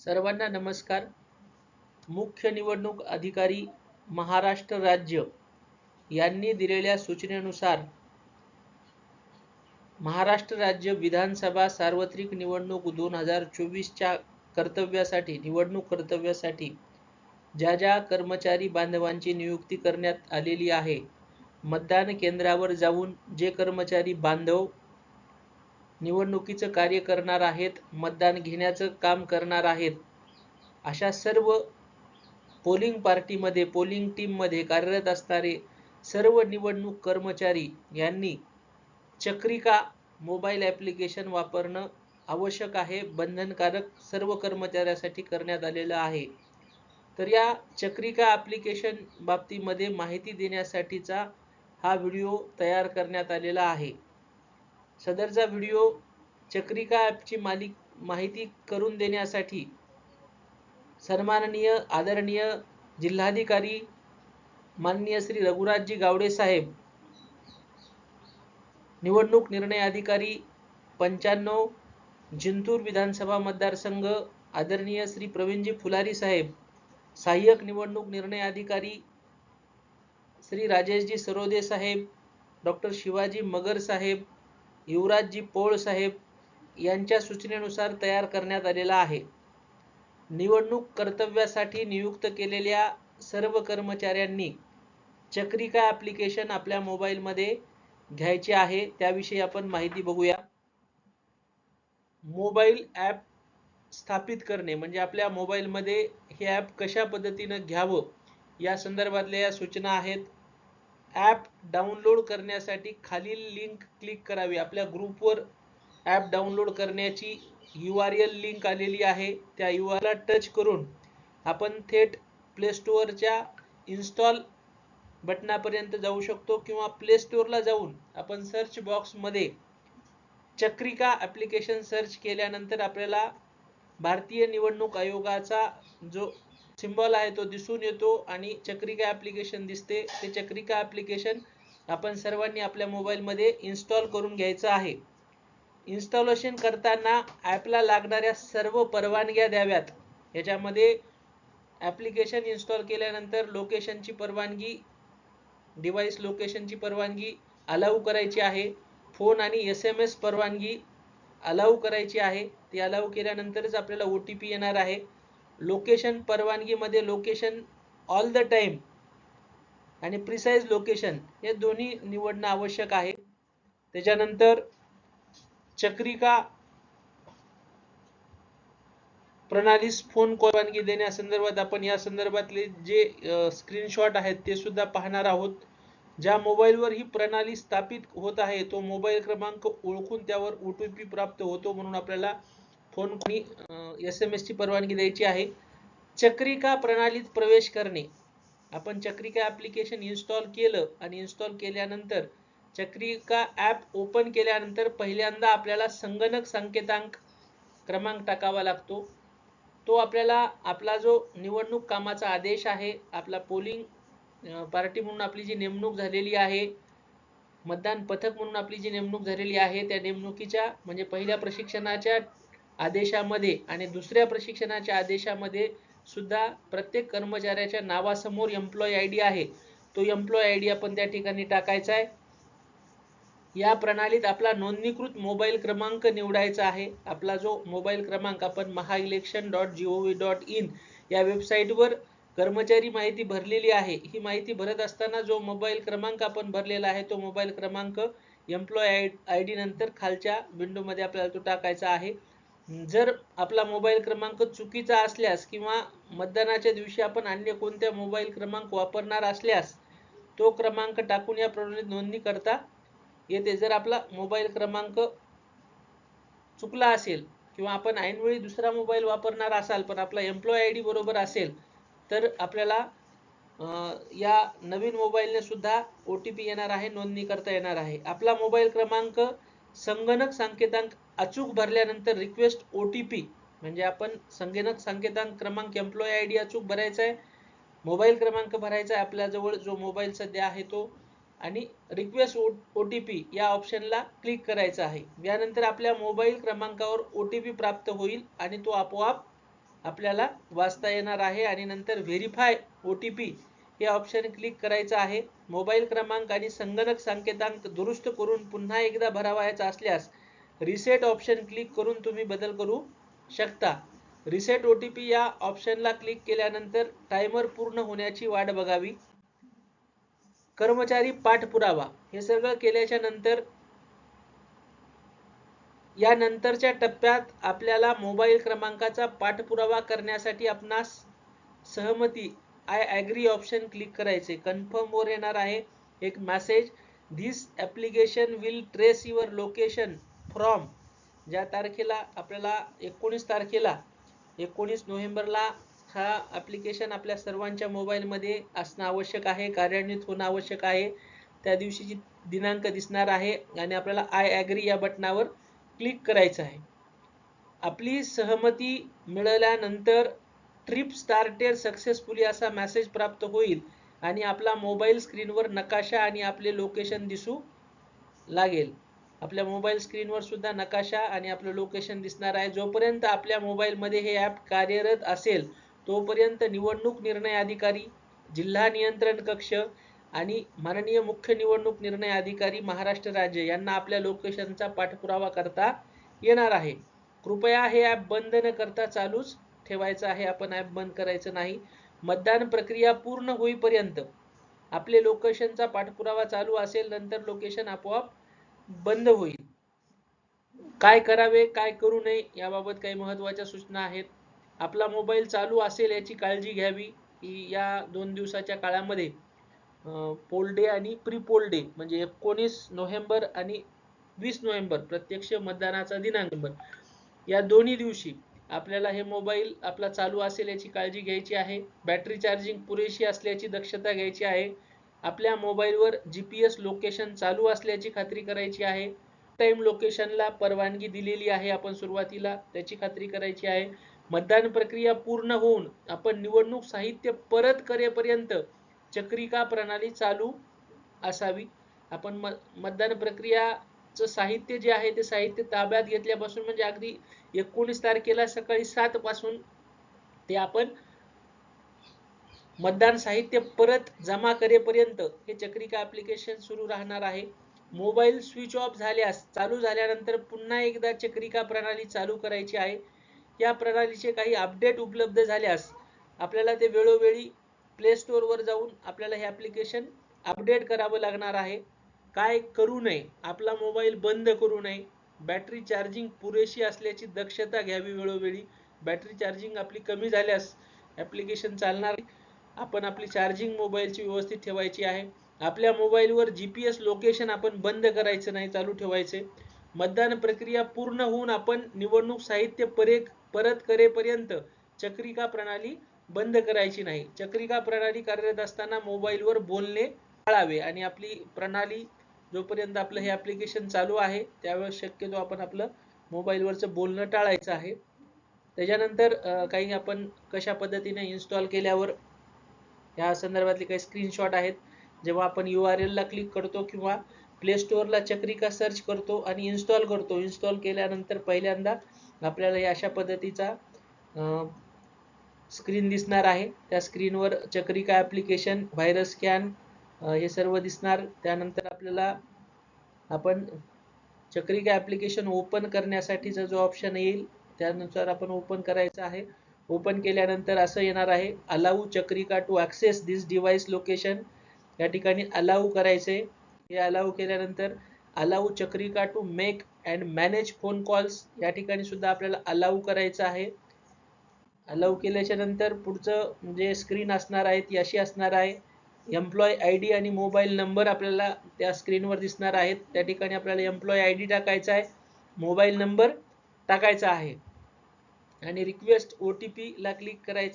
सर्वांना नमस्कार. मुख्य निवडणूक अधिकारी महाराष्ट्र राज्य यांनी दिलेल्या सूचनेनुसार महाराष्ट्र राज्य विधानसभा सार्वत्रिक निवडणूक दोन हजार चोवीसच्या कर्तव्यासाठी निवडणूक कर्तव्यासाठी ज्या ज्या कर्मचारी बांधवांची नियुक्ती करण्यात आलेली आहे मतदान केंद्रावर जाऊन जे कर्मचारी बांधव निवडणुकीचं कार्य करणार आहेत मतदान घेण्याचं काम करणार आहेत. अशा सर्व पोलिंग पार्टीमध्ये पोलिंग टीममध्ये कार्यरत असणारे सर्व निवडणूक कर्मचारी यांनी चक्रिका मोबाईल ॲप्लिकेशन वापरणं आवश्यक आहे. बंधनकारक सर्व कर्मचाऱ्यासाठी करण्यात आलेलं आहे. तर या चक्रिका ॲप्लिकेशन बाबतीमध्ये माहिती देण्यासाठीचा हा व्हिडिओ तयार करण्यात आलेला आहे. सदरचा व्हिडिओ चक्रिका ॲपची मालिक माहिती करून देण्यासाठी सन्माननीय आदरणीय जिल्हाधिकारी माननीय श्री रघुराजजी गावडे साहेब निवडणूक निर्णय अधिकारी पंच्याण्णव जिंतूर विधानसभा मतदारसंघ आदरणीय श्री प्रवीणजी फुलारी साहेब सहाय्यक निवडणूक निर्णय अधिकारी श्री राजेशजी सरोदे साहेब डॉक्टर शिवाजी मगर साहेब युवराजजी पोळ साहेब यांच्या सूचनेनुसार तयार करण्यात आलेला आहे. निवडणूक कर्तव्यासाठी नियुक्त केलेल्या सर्व कर्मचाऱ्यांनी चक्रिका ॲप्लिकेशन आपल्या मोबाईलमध्ये घ्यायचे आहे. त्याविषयी आपण माहिती बघूया. मोबाईल ॲप स्थापित करणे म्हणजे आपल्या मोबाईलमध्ये हे ॲप कशा पद्धतीनं घ्यावं या संदर्भातल्या या सूचना आहेत. ॲप डाउनलोड करण्यासाठी खालील लिंक क्लिक करावी. आपल्या ग्रुपवर ॲप डाउनलोड करण्याची यू आर एल लिंक आलेली आहे. त्या यू आरला टच करून आपण थेट प्लेस्टोअरच्या इन्स्टॉल बटनापर्यंत जाऊ शकतो किंवा प्ले स्टोअरला जाऊन आपण सर्च बॉक्समध्ये चक्रिका ॲप्लिकेशन सर्च केल्यानंतर आपल्याला भारतीय निवडणूक आयोगाचा जो सिम्बॉल आहे तो दिसून येतो आणि चक्रिका ॲप्लिकेशन दिसते. ते चक्रिका ॲप्लिकेशन आपण सर्वांनी आपल्या मोबाईलमध्ये इन्स्टॉल करून घ्यायचं आहे. इन्स्टॉलेशन करताना ॲपला लागणाऱ्या सर्व परवानग्या द्याव्यात. याच्यामध्ये ॲप्लिकेशन इन्स्टॉल केल्यानंतर लोकेशनची परवानगी डिव्हाइस लोकेशनची परवानगी अलाऊ करायची आहे. फोन आणि एस एम एस परवानगी अलाऊ करायची आहे. ती अलाऊ केल्यानंतरच आपल्याला ओ टी पी येणार आहे. लोकेशन परवानगीमध्ये लोकेशन ऑल द टाईम आणि प्रिसाइज लोकेशन हे दोन्ही निवडणं आवश्यक आहे. त्याच्यानंतर चक्रिका प्रणालीस फोन परवानगी देण्यासंदर्भात आपण या संदर्भातले जे स्क्रीनशॉट आहेत ते सुद्धा पाहणार आहोत. ज्या मोबाईलवर ही प्रणाली स्थापित होत आहे तो मोबाईल क्रमांक ओळखून त्यावर ओ टी पी प्राप्त होतो म्हणून आपल्याला फोन एस एम एसची परवानगी द्यायची आहे. चक्रिका प्रणालीत प्रवेश करणे. आपण चक्रिका ॲप्लिकेशन इन्स्टॉल केलं आणि इन्स्टॉल केल्यानंतर चक्रिका ॲप ओपन केल्यानंतर पहिल्यांदा आपल्याला संगणक संकेतांक क्रमांक टाकावा लागतो. तो आपल्याला आपला जो निवडणूक कामाचा आदेश आहे आपला पोलिंग पार्टी म्हणून आपली जी नेमणूक झालेली आहे मतदान पथक म्हणून आपली जी नेमणूक झालेली आहे त्या नेमणुकीच्या म्हणजे पहिल्या प्रशिक्षणाच्या आदेशामध्ये आणि दुसऱ्या प्रशिक्षणाच्या आदेशामध्ये सुद्धा प्रत्येक कर्मचाऱ्याच्या नावासमोर एम्प्लॉय आय डी आहे. तो एम्प्लॉय आय डी आपण त्या ठिकाणी टाकायचा आहे. या प्रणालीत आपला नोंदणीकृत मोबाईल क्रमांक निवडायचा आहे. आपला जो मोबाईल क्रमांक आपण Maha election dot G O V dot in या वेबसाईटवर कर्मचारी माहिती भरलेली आहे. ही माहिती भरत असताना जो मोबाईल क्रमांक आपण भरलेला आहे तो मोबाईल क्रमांक एम्प्लॉय आय आय डी नंतर खालच्या विंडोमध्ये आपल्याला तो टाकायचा आहे. जर आपला मोबाईल क्रमांक चुकीचा असल्यास किंवा मतदानाच्या दिवशी आपण अन्य कोणत्या मोबाईल क्रमांक वापरणार असल्यास तो क्रमांक टाकून या प्रणालीत नोंदणी करता येते. जर आपला मोबाईल क्रमांक चुकला असेल किंवा आपण ऐनवेळी दुसरा मोबाईल वापरणार असाल पण आपला एम्प्लॉय आय डी बरोबर असेल तर आपल्याला या नवीन मोबाईलने सुद्धा ओ टी पी येणार आहे नोंदणी करता येणार आहे. आपला मोबाईल क्रमांक संगणक संकेतांक अचूक भरल्यानंतर रिक्वेस्ट ओ टी पी म्हणजे आपण संगणक संकेतांक क्रमांक एम्प्लॉई आय डी अचूक भरायचा आहे मोबाईल क्रमांक भरायचा आहे आपल्याजवळ जो मोबाईल सध्या आहे तो आणि रिक्वेस्ट ओ टी पी या ऑप्शनला क्लिक करायचा आहे. यानंतर आपल्या मोबाईल क्रमांकावर ओ टी पी प्राप्त होईल आणि तो आपोआप आपल्याला वाचता येणार आहे आणि नंतर व्हेरीफाय ओ टी पी हे ऑप्शन क्लिक करायचं आहे. मोबाईल क्रमांक आणि संगणक संकेतांक दुरुस्त करून पुन्हा एकदा भरावायचा असल्यास रिसेट ऑप्शन क्लिक करून तुम्ही बदल करू शकता. रिसेट ओ टी पी या ऑप्शनला क्लिक केल्यानंतर टायमर पूर्ण होण्याची वाट बघावी. कर्मचारी पाठपुरावा हे सगळं केल्याच्यानंतर या नंतरच्या टप्प्यात आपल्याला मोबाईल क्रमांकाचा पाठपुरावा करण्यासाठी आपणास सहमती आय ॲग्री ऑप्शन क्लिक करायचे. कन्फर्म वर येणार आहे एक message this application will trace your location from ज्या तारखेला आपल्याला एकोणीस तारखेला एकोणीस नोव्हेंबरला हा ॲप्लिकेशन आपल्या सर्वांच्या मोबाईलमध्ये असणं आवश्यक आहे कार्यान्वित होणं आवश्यक आहे. त्या दिवशीची दिनांक दिसणार आहे आणि आपल्याला आय ॲग्री या बटनावर क्लिक करायचं आहे. आपली सहमती मिळाल्यानंतर ट्रिप स्टार्टेड सक्सेसफुली असा मेसेज प्राप्त होईल आणि आपला मोबाईल स्क्रीनवर नकाशा आणि आपले लोकेशन दिसू लागेल. आपल्या मोबाईल स्क्रीनवर सुद्धा नकाशा आणि आपलं लोकेशन दिसणार आहे. जोपर्यंत आपल्या मोबाईलमध्ये हे ॲप कार्यरत असेल तोपर्यंत निवडणूक निर्णय अधिकारी जिल्हा नियंत्रण कक्ष आणि माननीय मुख्य निवडणूक निर्णय अधिकारी महाराष्ट्र राज्य यांना आपल्या लोकेशनचा पाठपुरावा करता येणार आहे. कृपया हे ॲप बंद न करता चालूच ठेवायचं आहे आपण ॲप बंद करायचं नाही. मतदान प्रक्रिया पूर्ण होईपर्यंत आपले लोकेशनचा पाठपुरावा चालू असेल नंतर लोकेशन आपोआप बंद होईल. काय करावे काय करू नये याबाबत काही महत्त्वाच्या सूचना आहेत. आपला मोबाईल चालू असेल याची काळजी घ्यावी. या दोन दिवसाच्या काळामध्ये पोल डे आणि प्री पोल डे म्हणजे एकोणीस नोव्हेंबर आणि वीस नोव्हेंबर प्रत्यक्ष मतदानाचा दिनांक. या दोन्ही दिवशी आपल्याला हे मोबाईल आपला चालू असेल याची काळजी घ्यायची आहे. बॅटरी चार्जिंग पुरेशी असल्याची दक्षता घ्यायची आहे. आपल्या मोबाईलवर जी पी एस लोकेशन चालू असल्याची खात्री करायची आहे. टाइम लोकेशनला परवानगी दिलेली आहे आपण सुरुवातीला त्याची खात्री करायची आहे. मतदान प्रक्रिया पूर्ण होऊन आपण निवडणूक साहित्य परत करेपर्यंत चक्रिका प्रणाली चालू असावी. आपण म मतदान प्रक्रिया साहित्य जे आहे ते साहित्य ताब्यात घेतल्यापासून म्हणजे अगदी एकोणीस तारखेला सकाळी सात पासून ते आपण मतदान साहित्य परत जमा करेपर्यंत हे चक्रिका ऍप्लिकेशन सुरू राहणार आहे. मोबाईल स्विच ऑफ झाल्यास चालू झाल्यानंतर पुन्हा एकदा चक्रिका प्रणाली चालू करायची आहे. या प्रणालीचे काही अपडेट उपलब्ध झाल्यास आपल्याला ते वेळोवेळी प्ले स्टोअरवर जाऊन आपल्याला हे ॲप्लिकेशन अपडेट करावं लागणार आहे. काय करू नये आपला मोबाईल बंद करू नये. बॅटरी चार्जिंग पुरेशी असल्याची दक्षता घ्यावी वेळोवेळी. बॅटरी चार्जिंग आपली कमी झाल्यास ॲप्लिकेशन चालणार आपण आपली चार्जिंग मोबाईलची व्यवस्थित ठेवायची आहे. आपल्या मोबाईलवर जी पी एस लोकेशन आपण बंद करायचं नाही चालू ठेवायचे. मतदान प्रक्रिया पूर्ण होऊन आपण निवडणूक साहित्य परे परत करेपर्यंत चक्रिका प्रणाली बंद करायची नाही. चक्रिका प्रणाली कार्यरत असताना मोबाईलवर बोलणे टाळावे आणि आपली प्रणाली जोपर्यंत आपलं हे ॲप्लिकेशन चालू आहे त्यावेळेस शक्यतो आपण आपलं मोबाईलवरचं बोलणं टाळायचं आहे. त्याच्यानंतर काही आपण कशा पद्धतीने इन्स्टॉल केल्यावर या संदर्भातले काही स्क्रीनशॉट आहेत. जेव्हा आपण यू आर एलला क्लिक करतो किंवा प्ले स्टोअरला चक्रिका सर्च करतो आणि इन्स्टॉल करतो इन्स्टॉल केल्यानंतर पहिल्यांदा आपल्याला या अशा पद्धतीचा स्क्रीन दिसणार आहे. त्या स्क्रीनवर चक्रिका ॲप्लिकेशन व्हायरस स्कॅन हे सर्व दिसणार. त्यानंतर आपल्याला आपण चक्रिका ॲप्लिकेशन ओपन करण्यासाठीचा जो ऑप्शन येईल त्यानुसार आपण ओपन करायचं आहे. ओपन केल्यानंतर असं येणार आहे allow Chakrika to access this device location या ठिकाणी अलाऊ करायचे हे अलाऊ केल्यानंतर allow Chakrika to make and manage phone calls या ठिकाणी सुद्धा आपल्याला अलाऊ करायचं आहे. अलाऊ केल्याच्यानंतर पुढचं म्हणजे जे स्क्रीन असणार आहे ती अशी असणार आहे. एम्प्लॉय आय डी आणि मोबाईल नंबर आपल्याला त्या स्क्रीनवर दिसणार आहेत. त्या ठिकाणी आपल्याला एम्प्लॉय आय डी टाकायचा आहे. मोबाईल नंबर टाकायचा आहे. आणि रिक्वेस्ट ओ टी पीला क्लिक करायचं